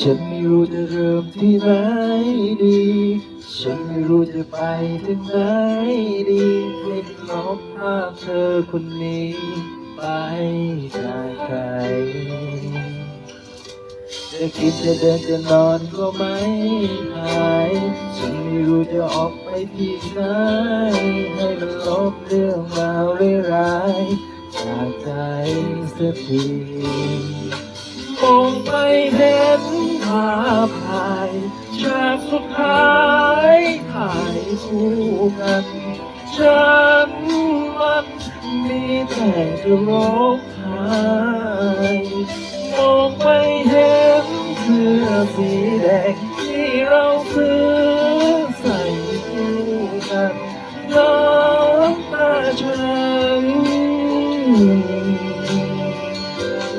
ฉันไม่รู้จะเริ่มที่ไหนดี ฉันไม่รู้จะไปถึงไหนดีให้ลบภาพเธอคนนี้ ไปจากใคร จะกินจะเดินจะนอนก็ไม่หาย ฉันไม่รู้จะออกไปที่ไหน ให้มันลบเรื่องราวร้ายๆจากใจสักที งไปเห็นภาพถ่ายฉากสุดท้ายถ่ายคู่กันฉันมันมีแต่จะร้องไห้มองไปเห็นเสื้อสีแดง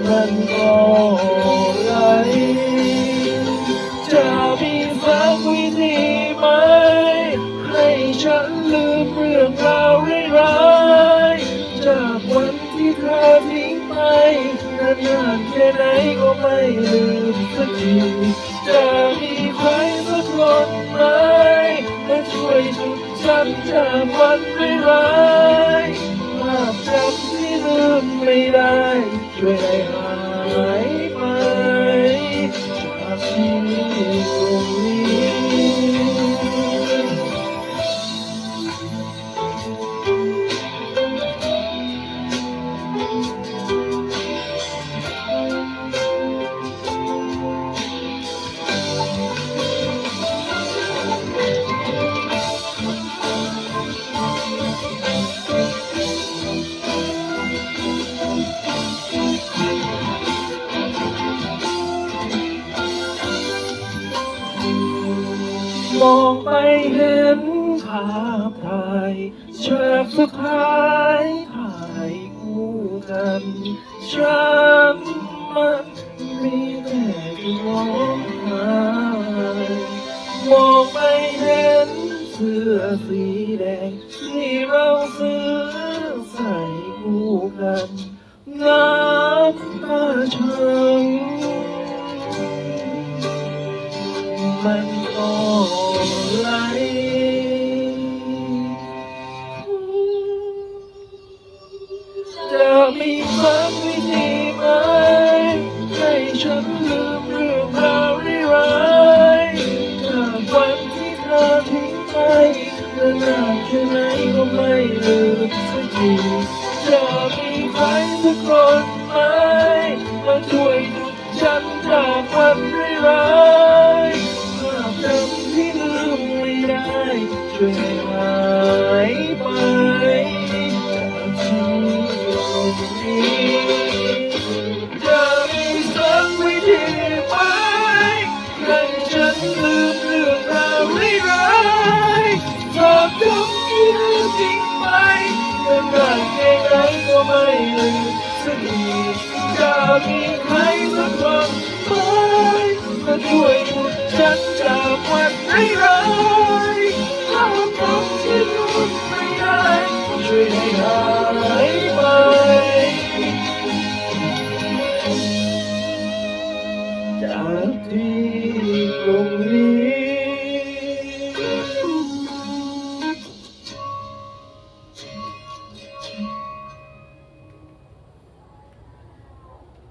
มันก็ไหลจะมีสักวิธีไหม ให้ฉันลืมเรื่องราวร้ายๆจากวันที่เธอทิ้งไปนานๆแค่ไหนก็ไม่ลืมสักทีจะมีใครสักคนไหมมาช่วยฉุดฉันจากวันร้ายๆภาพจำที่ลืมไม่ได้ ช่ว องไปเห็นภาพถ่ายฉากสุดท้ายถ่ายคู่กันฉันมันมีแต่ร้องไห้มองไปเห็นเสื้อสีแดงที่เราซื้อใส่คู่กันน้ำตาฉันมัน ไหลจะมีสักวิธีไหมให้ฉันลืมเรื่องราวร้ายๆจากวันที่เธอทิ้งไปนานแค่ไหนก็ไม่ลืมสักทีจะมีใครสักคนไหมมาช่วยหยุดฉันจากวันร้าย ช่วยหายไปจากชีวิตนี้จะมีสักวิธีไหมให้ฉันลืมเรื่องราวร้ายๆภาพจำที่ลืมจริงไหมนานแค่ไหนก็ไม่ลืมสักทีจะมีใคร ช่